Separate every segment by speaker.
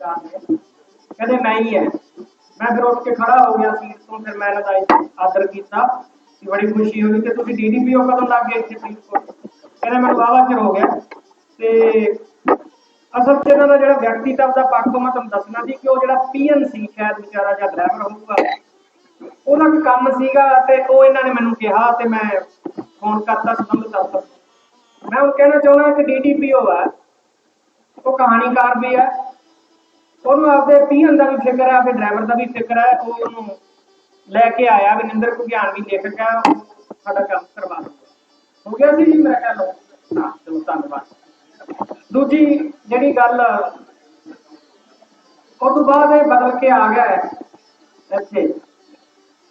Speaker 1: ਕਹਿੰਦੇ ਮੈਂ ਹੀ। ਹੈ ਮੈਂ ਫਿਰ ਉੱਠ ਕੇ ਖੜਾ ਹੋ ਗਿਆ ਸੀਟ ਤੋਂ ਫਿਰ ਮੈਂ ਇਹਨਾਂ ਦਾ ਆਦਰ ਕੀਤਾ। ਕਿ ਬੜੀ ਖੁਸ਼ੀ ਹੋਈ ਕਿ ਤੁਸੀਂ ਡੀਡੀਪੀਓ ਕਦੋਂ ਲੱਗ ਗਏ ਇੱਥੇ ਫਰੀਦਕੋਟ ਕਹਿੰਦੇ ਮੈਨੂੰ ਵਾਵਾ ਚਿਰ ਹੋ ਗਿਆ। ਤੇ ਅਸਲ 'ਚ ਇਹਨਾਂ ਦਾ ਜਿਹੜਾ ਵਿਅਕਤੀਤਵ ਦਾ ਪੱਖ ਮੈਂ ਤੁਹਾਨੂੰ ਦੱਸਣਾ ਸੀ ਕਿ ਉਹ ਜਿਹੜਾ ਪੀਐਨ ਸੀ, ਸ਼ਾਇਦ ਵਿਚਾਰਾ ਜਾਂ ਡਰਾਈਵਰ ਹੋਊਗਾ। ਉਹਦਾ ਕੋਈ ਕੰਮ ਸੀਗਾ ਤੇ ਉਹ ਇਹਨਾਂ ਨੇ ਮੈਨੂੰ ਕਿਹਾ ਤੇ ਮੈਂ ਫੋਨ ਕਰਤਾ ਸੰਬੰਧ ਕਰਤਾ ਮੈਂ ਉਹ ਕਹਿਣਾ ਚਾਹੁੰਦਾ ਕਿ ਡੀਡੀਪੀਓ ਹੈ। ਉਹ ਕਹਾਣੀਕਾਰ ਵੀ ਹੈ। ਉਹਨੂੰ ਆਪਦੇ ਪੀਐਨ ਦਾ ਵੀ ਫਿਕਰ ਹੈ ਆਪਦੇ ਡਰਾਈਵਰ ਦਾ ਵੀ ਫਿਕਰ ਹੈ ਉਹ ਉਹਨੂੰ ਲੈ ਕੇ ਆਇਆ, ਵਿਨਿੰਦਰ ਘੁਗਿਆਨ ਵੀ ਲੇਖਕ ਹੈ ਸਾਡਾ ਕੰਮ ਕਰਵਾ ਦੂਗਾ ਹੋ ਗਿਆ ਸੀ ਜੀ ਮੇਰਾ ਕਹਿ ਲਓ ਹਾਂ ਚਲੋ, ਧੰਨਵਾਦ। ਦੂਜੀ ਜਿਹੜੀ ਗੱਲ, ਉਹ ਤੋਂ ਬਾਅਦ ਇਹ ਬਦਲ ਕੇ ਆ ਗਿਆ ਇੱਥੇ।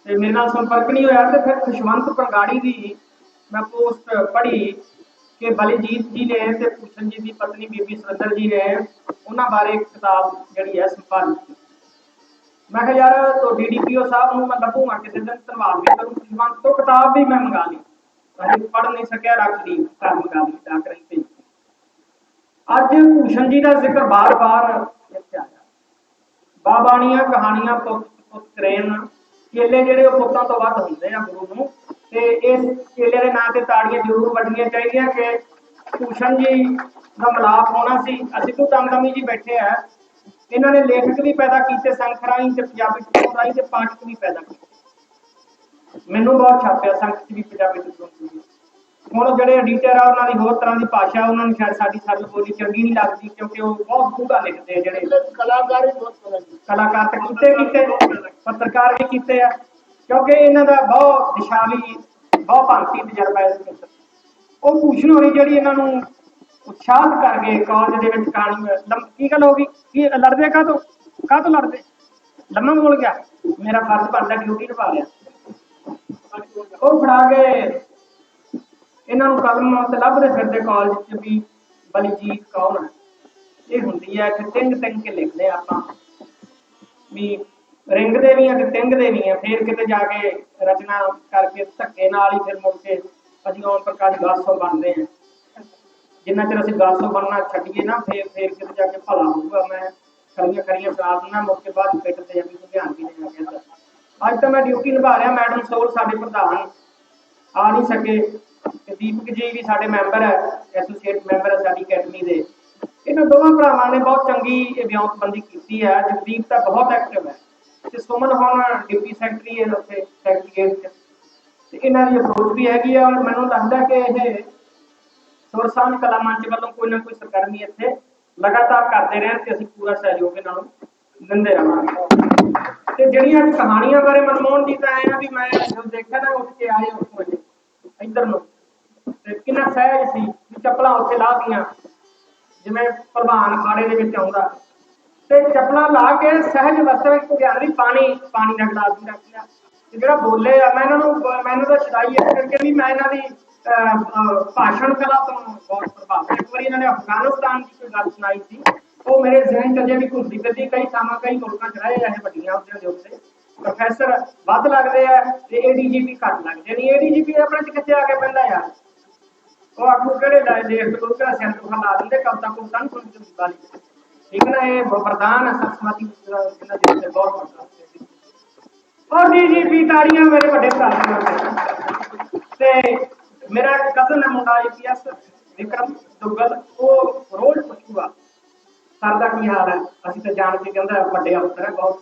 Speaker 1: ਤੇ ਮੇਰੇ ਨਾਲ ਸੰਪਰਕ ਨਹੀਂ ਹੋਇਆ, ਤੇ ਫਿਰ ਖੁਸ਼ਵੰਤ ਪ੍ਰਗਾੜੀ ਦੀ ਮੈਂ ਪੋਸਟ ਪੜ੍ਹੀ। ਕਿ ਬਲੀਜੀਤ ਜੀ ਨੇ ਤੇ ਭੂਸ਼ਣ ਜੀ ਦੀ ਪਤਨੀ ਬੀਬੀ ਸੁਰਿੰਦਰ ਜੀ ਨੇ ਉਹਨਾਂ ਬਾਰੇ ਇੱਕ ਕਿਤਾਬ ਜਿਹੜੀ ਹੈ ਸੰਪਾਦਿਤ ਕੀਤੀ। ਮੈਂ ਕਿਹਾ ਯਾਰ, ਤੋ ਡੀਡੀਪੀਓ ਸਾਹਿਬ ਨੂੰ ਮੈਂ ਲੱਭੂਗਾ ਕਿਸੇ ਦਿਨ ਧੰਨਵਾਦ ਵੀ ਕਰੂੰ। ਖੁਸ਼ਵੰਤ ਤੋਂ ਕਿਤਾਬ ਵੀ ਮੈਂ ਮੰਗਾ ਲਈ। ਅਜੇ ਪੜ੍ਹ ਨਹੀਂ ਸਕਿਆ, ਰੱਖ ਲਈ ਕਿਤਾਬ ਮੰਗਾ ਲਈ, ਡਾਕ ਰਹੀ ਭੇਜੀ ਅੱਜ ਭੂਸ਼ਣ ਜੀ ਦਾ ਜ਼ਿਕਰ ਬਾਰ-ਬਾਰ ਇੱਥੇ ਆਇਆ ਬਾਬਾਣੀਆਂ ਕਹਾਣੀਆਂ ਪੁੱਤ ਪੁੱਤ ਕਰੇਨ ਕੇਲੇ ਜਿਹੜੇ ਉਹ ਪੁੱਤਾਂ ਤੋਂ ਵੱਧ ਹੁੰਦੇ ਆ ਗੁਰੂ ਨੂੰ ਤੇ ਇਸ ਕੇਲੇ ਦੇ ਨਾਂ ਤੇ ਤਾੜੀਆਂ ਜ਼ਰੂਰ ਵੱਜਣੀਆਂ ਚਾਹੀਦੀਆਂ ਕਿ ਭੂਸ਼ਣ ਜੀ ਦਾ ਮਲਾਪ ਹੋਣਾ ਸੀ। ਅਸੀਂ ਤੋਂ ਦਮਦਮੀ ਜੀ ਬੈਠੇ ਆ। ਇਹਨਾਂ ਨੇ ਲੇਖਕ ਵੀ ਪੈਦਾ ਕੀਤੇ ਸੰਖ ਰਾਹੀਂ ਤੇ ਪੰਜਾਬੀ ਰਾਹੀਂ ਤੇ ਪਾਠਕ ਵੀ ਪੈਦਾ ਕੀਤੇ। ਮੈਨੂੰ ਬਹੁਤ ਛਾਪਿਆ ਸੰਖ ਵੀ ਪੰਜਾਬੀ ਵੀ ਹੁਣ ਜਿਹੜੇ ਐਡੀਟਰ ਆ ਉਹਨਾਂ ਦੀ ਹੋਰ ਤਰ੍ਹਾਂ ਦੀ ਭਾਸ਼ਾ ਉਹਨਾਂ ਨੂੰ ਸ਼ਾਇਦ ਸਾਡੀ ਸਰਲ ਬੋਲੀ ਚੰਗੀ ਨਹੀਂ ਲੱਗਦੀ ਕਿਉਂਕਿ ਉਹ ਬਹੁਤ ਡੂੰਘਾ ਲਿਖਦੇ ਆ ਜਿਹੜੇ
Speaker 2: ਕਲਾਕਾਰੀ ਬਹੁਤ ਕਰਾਂਗੇ
Speaker 1: ਕਲਾਕਾਰ ਤਾਂ ਕੀਤੇ ਕੀਤੇ ਪੱਤਰਕਾਰ ਵੀ ਕੀਤੇ ਆ। ਕਿਉਂਕਿ ਇਹਨਾਂ ਦਾ ਬਹੁਤ ਦਿਸ਼ਾਵੀ ਬਹੁਤ ਭਾਂਤੀ ਤਜਰਬਾ ਇਸ ਵਿੱਚ। ਉਹ ਭੂਸ਼ਣ ਹੋਣੀ ਜਿਹੜੀ ਇਹਨਾਂ ਨੂੰ ਉਤਸ਼ਾਹਤ ਕਰ ਗਏ ਕਾਲਜ ਦੇ ਵਿੱਚ ਕਹਾਣੀ ਕੀ ਗੱਲ ਹੋ ਗਈ? ਕੀ, ਲੜਦੇ ਕਾ ਤੋਂ ਕਾ ਤੋਂ ਲੜਦੇ? ਲੰਮਾ ਬੋਲ ਗਿਆ। ਮੇਰਾ ਫਰਜ਼ ਬਣਦਾ ਡਿਊਟੀ ਨਿਭਾ ਲਿਆ। ਉਹ ਫੜਾ ਕੇ ਇਹਨਾਂ ਨੂੰ ਕਲਮ ਤੇ ਲੱਭਦੇ ਫਿਰਦੇ ਕਾਲਜ ਚ ਵੀ ਬਲੀਜੀਤ ਕੌਣ ਹੈ ਇਹ ਹੁੰਦੀ ਹੈ ਕਿ ਟਿੰਗ ਟਿੰਗ ਕੇ ਲਿਖਦੇ ਆ ਆਪਾਂ। ਵੀ ਰਿੰਗਦੇ ਵੀ ਆ ਤੇ ਤਿੰਗ ਦੇ ਵੀ ਆ, ਫੇਰ ਕਿਤੇ ਜਾ ਕੇ ਰਚਨਾ ਕਰਕੇ ਧੱਕੇ ਨਾਲ ਹੀ ਫਿਰ ਮੁੜ ਕੇ ਅਸੀਂ ਓਮ ਪ੍ਰਕਾਸ਼ ਗਾਸੋ ਬਣਦੇ ਆ। ਜਿੰਨਾ ਚਿਰ ਅਸੀਂ ਗਾਸੋ ਬਣਨਾ ਛੱਡੀਏ ਨਾ, ਫਿਰ ਫਿਰ ਕਿਤੇ ਜਾ ਕੇ ਭਲਾ ਹੋਊਗਾ। ਮੈਂ ਖਰੀਆਂ ਖਰੀਆਂ ਸੁਣਾ ਮੁੜ ਕੇ ਬਾਅਦ ਪਿੱਟ ਤੇ ਜਾਂਦੀ ਧਿਆਨ ਵੀ ਨਹੀਂ ਆ ਅੱਜ ਤਾਂ ਮੈਂ ਡਿਊਟੀ ਨਿਭਾ ਰਿਹਾ, ਮੈਡਮ ਸੋਲ ਸਾਡੇ ਪ੍ਰਧਾਨ। ਆ ਨਹੀਂ ਸਕੇ। ਤੇ ਦੀਪਕ ਜੀ ਵੀ ਸਾਡੇ ਮੈਂਬਰ ਹੈ ਐਸੋਸੀਏਟ ਮੈਂਬਰ ਹੈ ਸਾਡੀ ਅਕੈਡਮੀ ਦੇ। ਇਹਨਾਂ ਦੋਵਾਂ ਭਰਾਵਾਂ ਨੇ ਬਹੁਤ ਚੰਗੀ ਇਹ ਵਿਉਂਤਬੰਦੀ ਕੀਤੀ ਹੈ ਜਗਦੀਪ ਤਾਂ ਬਹੁਤ ਐਕਟਿਵ ਹੈ ਤੇ ਸੁਮਨ ਹੁਣ ਡਿਊਟੀ ਸੈਕਟਰੀ ਹੈ, ਉੱਥੇ ਸੈਕਟਰੀਏਟ ਤੇ ਇਹਨਾਂ ਦੀ ਅਪਰੋਚ ਵੀ ਹੈਗੀ ਆ, ਔਰ ਮੈਨੂੰ ਲੱਗਦਾ ਕਿ ਇਹ ਸੁਰਸਾਨ ਕਲਾ ਮੰਚ ਵੱਲੋਂ ਕੋਈ ਨਾ ਕੋਈ ਸਰਗਰਮੀ ਇੱਥੇ ਲਗਾਤਾਰ ਕਰਦੇ ਰਹਿਣ ਤੇ ਅਸੀਂ ਪੂਰਾ ਸਹਿਯੋਗ ਇਹਨਾਂ ਨੂੰ ਦਿੰਦੇ ਰਹਾਂਗੇ। ਤੇ ਜਿਹੜੀਆਂ ਕਹਾਣੀਆਂ ਬਾਰੇ ਮਨਮੋਹਨ ਜੀ ਤਾਂ ਆਏ ਵੀ ਮੈਂ ਜਦੋਂ ਦੇਖਿਆ ਨਾ ਉੱਠ ਕੇ ਆਏ ਉੱਥੋਂ ਜੇ ਇੱਧਰ ਨੂੰ। ਤੇ ਕਿੰਨਾ ਸਹਿਜ ਸੀ ਚੱਪਲਾਂ ਉੱਥੇ ਲਾ ਦੀਆਂ ਜਿਵੇਂ ਪ੍ਰਧਾਨ ਖਾੜੇ ਦੇ ਵਿੱਚ ਆਉਂਦਾ। ਤੇ ਚੱਪਲਾਂ ਲਾ ਕੇ ਸਹਿਜ ਵਸਤਰ ਵਿੱਚ ਗਿਆ ਪਾਣੀ ਪਾਣੀ ਦਾ ਗਲਾਸ ਵੀ ਰੱਖ ਲਿਆ। ਤੇ ਜਿਹੜਾ ਬੋਲੇ ਆ ਮੈਂ ਇਹਨਾਂ ਨੂੰ ਮੈਨੂੰ ਤਾਂ ਸ਼ਦਾਈ ਇਸ ਕਰਕੇ ਵੀ ਮੈਂ ਇਹਨਾਂ ਦੀ ਅਹ, ਅਹ, ਭਾਸ਼ਣ ਕਲਾ ਤੋਂ ਬਹੁਤ ਪ੍ਰਭਾਵਿਤ ਇੱਕ ਵਾਰੀ ਇਹਨਾਂ ਨੇ ਅਫਗਾਨਿਸਤਾਨ ਦੀ ਕੋਈ ਗੱਲ ਸੁਣਾਈ ਸੀ। ਉਹ ਮੇਰੇ ਜ਼ਿਹਨ ਚ ਅਜੇ ਵੀ ਘੁੰਮਦੀ ਫਿਰਦੀ ਕਈ ਥਾਵਾਂ ਕਈ ਮੁਲਕਾਂ ਚ ਰਹੇ ਆ ਇਹ ਵੱਡੀਆਂ ਅਹੁਦਿਆਂ ਦੇ ਉੱਤੇ। ਪ੍ਰੋਫੈਸਰ ਵੱਧ ਲੱਗਦੇ ਆ ਤੇ ਏਡੀਜੀਪੀ ਘੱਟ ਲੱਗਦੇ ਨਹੀਂ ਏਡੀਜੀਪੀ ਆਪਣੇ ਚ ਕਿੱਥੇ ਆ ਕੇ ਪੈਂਦਾ ਯਾਰ? ਉਹ ਆਖੂ ਕਿਹੜੇ ਦਾ ਦੇਖ ਤੋਂ ਕਿਹੜਾ ਸੈਂਟਰ ਲਾ ਦਿੰਦੇ ਕਵਤਾ ਕੋ ਤਨ ਸੁਣ ਕੇ ਵਾਲੀ ਠੀਕ ਨਾ ਇਹ ਵਰਦਾਨ ਇਹਨਾਂ ਦੇ ਉੱਤੇ ਬਹੁਤ ਵੱਡਾ ਔਰ ਡੀਜੀਪੀ ਤਾੜੀਆਂ ਮੇਰੇ ਵੱਡੇ ਭਰਾ ਦੇ ਤੇ ਮੇਰਾ ਕਜ਼ਨ ਹੈ, ਮੁੰਡਾ ਆਈਪੀਐਸ ਵਿਕਰਮ ਦੁੱਗਲ, ਉਹ ਰੋਜ਼ ਪੁੱਛੂਗਾ ਸਰ ਦਾ ਕੀ ਹਾਲ ਹੈ? ਅਸੀਂ ਤਾਂ ਜਾਣ ਕੇ ਕਹਿੰਦਾ, ਵੱਡੇ ਅਫਸਰ ਹੈ, ਬਹੁਤ।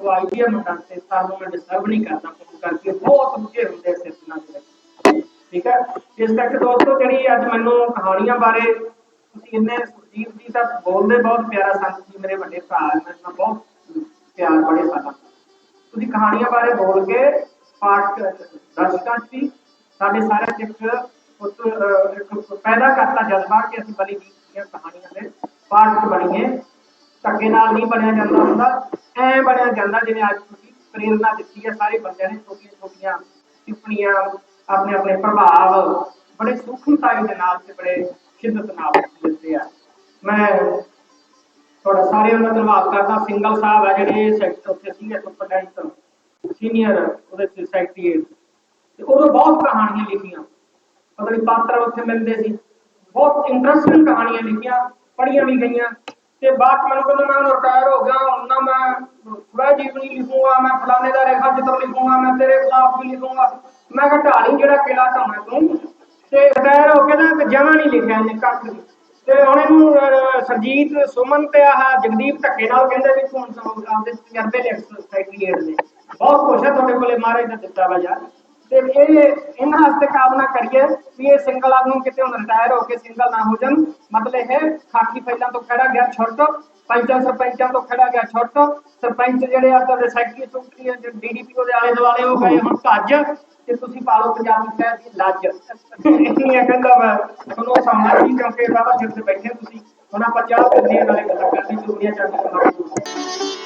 Speaker 1: ਉਹ ਆਈਪੀਐਸ ਮੁੰਡਾ ਤੇ ਸਰ ਨੂੰ ਮੈਂ ਡਿਸਟਰਬ ਨਹੀਂ ਕਰਦਾ, ਫੋਨ ਕਰਕੇ ਬਹੁਤ ਉੱਚੇ ਹੁੰਦੇ ਸਿਰਨਾਂ ਦੇ ਠੀਕ ਹੈ? ਇਸ ਕਰਕੇ ਦੋਸਤੋ, ਜਿਹੜੀ ਅੱਜ ਮੈਨੂੰ ਕਹਾਣੀਆਂ ਬਾਰੇ ਤੁਸੀਂ ਇੰਨੇ ਸੁਰਜੀਤ ਜੀ ਤਾਂ ਬੋਲਦੇ ਬਹੁਤ ਪਿਆਰਾ ਸੰਤ ਜੀ ਮੇਰੇ ਵੱਡੇ ਭਰਾ ਮੇਰੇ ਨਾਲ ਬਹੁਤ ਪਿਆਰ ਬੜੇ ਸਾਡਾ। ਤੁਸੀਂ ਕਹਾਣੀਆਂ ਬਾਰੇ ਬੋਲ ਕੇ ਪਾਠ ਦਰਸ਼ਕਾਂ 'ਚ ਵੀ ਸਾਡੇ ਸਾਰਿਆਂ 'ਚ ਇੱਕ ਉਸ ਪੈਦਾ ਕਰਤਾ ਜਜ਼ਬਾ ਕਿ ਅਸੀਂ ਬਲੀ ਦੀਆਂ ਕਹਾਣੀਆਂ ਦੇ ਪਾਠਕ ਬਣੀਏ। ਧੱਕੇ ਨਾਲ ਨਹੀਂ ਬਣਿਆ ਜਾਂਦਾ ਹੁੰਦਾ, ਐ ਬਣਿਆ ਜਾਂਦਾ ਜਿਵੇਂ ਅੱਜ ਤੁਸੀਂ ਪ੍ਰੇਰਣਾ ਦਿੱਤੀ ਹੈ ਸਾਰੇ ਬੰਦਿਆਂ ਨੇ ਛੋਟੀਆਂ ਛੋਟੀਆਂ ਟਿੱਪਣੀਆਂ ਆਪਣੇ ਆਪਣੇ ਪ੍ਰਭਾਵ, ਬੜੇ ਸੂਖਮਤਾਈ ਦੇ ਨਾਲ ਤੇ ਬੜੇ ਸ਼ਿੱਦਤ ਨਾਲ ਦਿੱਤੇ ਆ। ਮੈਂ ਤੁਹਾਡਾ ਸਾਰਿਆਂ ਦਾ ਧੰਨਵਾਦ ਕਰਦਾ। ਸਿੰਗਲ ਸਾਹਿਬ ਹੈ ਜਿਹੜੇ ਸੈਕਟਰ ਉੱਥੇ ਸੀਗੇ ਸੁਪਰਡੈਂਟ ਸੀਨੀਅਰ ਉਹਦੇ ਚ ਸੈਕਟਰੀਏਟ ਤੇ ਉਦੋਂ ਬਹੁਤ ਕਹਾਣੀਆਂ ਲਿਖੀਆਂ। ਪਤਾ ਨਹੀਂ ਪਾਤਰ ਉੱਥੇ ਮਿਲਦੇ ਸੀ। ਬਹੁਤ ਇੰਟਰਸਟਿੰਗ ਕਹਾਣੀਆਂ ਲਿਖੀਆਂ ਪੜੀਆਂ ਵੀ ਗਈਆਂ। ਤੇ ਬਾਅਦ 'ਚ ਮੈਨੂੰ ਕਹਿੰਦਾ, ਮੈਂ ਹੁਣ ਰਿਟਾਇਰ ਹੋ ਗਿਆ, ਹੁਣ ਨਾ ਮੈਂ ਸਵੈ ਜੀਵਨੀ ਲਿਖੂੰਗਾ, ਮੈਂ ਫਲਾਣੇ ਦਾ ਰੇਖਾ ਚਿੱਤਰ ਲਿਖੂੰਗਾ, ਮੈਂ ਤੇਰੇ ਖਿਲਾਫ ਵੀ ਲਿਖੂੰਗਾ। ਮੈਂ ਕਿਹਾ, ਢਾਲੀ ਜਿਹੜਾ ਕਿਲਾ ਢਾਉਣਾ ਤੂੰ। ਤੇ ਰਿਟਾਇਰ ਹੋ ਕੇ ਨਾ, ਤੇ ਜਮਾ ਨਹੀਂ ਲਿਖਿਆ ਇਹਨੇ ਕੱਖ ਵੀ ਤੇ ਹੁਣ ਇਹਨੂੰ ਸਰਜੀਤ ਸੁਮਨ ਤੇ ਆਹ ਜਗਦੀਪ ਧੱਕੇ ਨਾਲ ਕਹਿੰਦੇ ਵੀ ਹੁਣ ਹੁਣ ਦੇ ਤਜਰਬੇ ਲਿਖ ਸੈਕਟਰੀਏਟ ਦੇ ਬਹੁਤ ਕੁਛ ਹੈ ਤੁਹਾਡੇ ਕੋਲੇ, ਮਹਾਰਾਜ ਦਾ ਦਿੱਤਾ ਵਾ ਯਾਰ। ਤੇ ਇਹ ਇਹਨਾਂ ਵਾਸਤੇ ਕਾਮਨਾ ਕਰੀਏ ਵੀ ਇਹ ਸਿੰਗਲ ਆਦਮੀ ਕਿਤੇ ਹੁਣ ਰਿਟਾਇਰ ਹੋ ਕੇ ਸਿੰਗਲ ਨਾ ਹੋ ਜਾਣ। ਮਤਲਬ ਇਹ ਖਾਕੀ ਫੈਲਾਂ ਤੋਂ ਖੜਾ ਗਿਆ ਛੁੱਟ, ਪੰਚਾਂ ਸਰਪੰਚਾਂ ਤੋਂ ਖੜਾ ਗਿਆ ਛੁੱਟ। ਸਰਪੰਚ ਜਿਹੜੇ ਆ ਤੁਹਾਡੇ ਸੈਕਟਰੀ ਸੁਕਰੀ ਡੀਡੀਪੀ ਦੇ ਆਲੇ ਦੁਆਲੇ ਹੋ ਗਏ ਹੁਣ ਭੱਜ। ਤੇ ਤੁਸੀਂ ਪਾਲੋ ਪੰਜਾਬੀ ਸਾਹਿਬ ਦੀ ਲੱਜ। ਇੰਨੀਆਂ ਕਹਿੰਦਾ ਮੈਂ ਤੁਹਾਨੂੰ ਸਮਝਣਾ ਨਹੀਂ ਕਿਉਂਕਿ ਬਾਬਾ ਸਿਰ ਬੈਠੇ ਤੁਸੀਂ। ਹੁਣ ਆਪਾਂ ਚਾਹ ਪੀਂਦੇ ਨਾਲੇ ਗੱਲਾਂ ਕਰਦੇ ਚੁਗਲੀਆਂ ਚੱਲਦੀਆਂ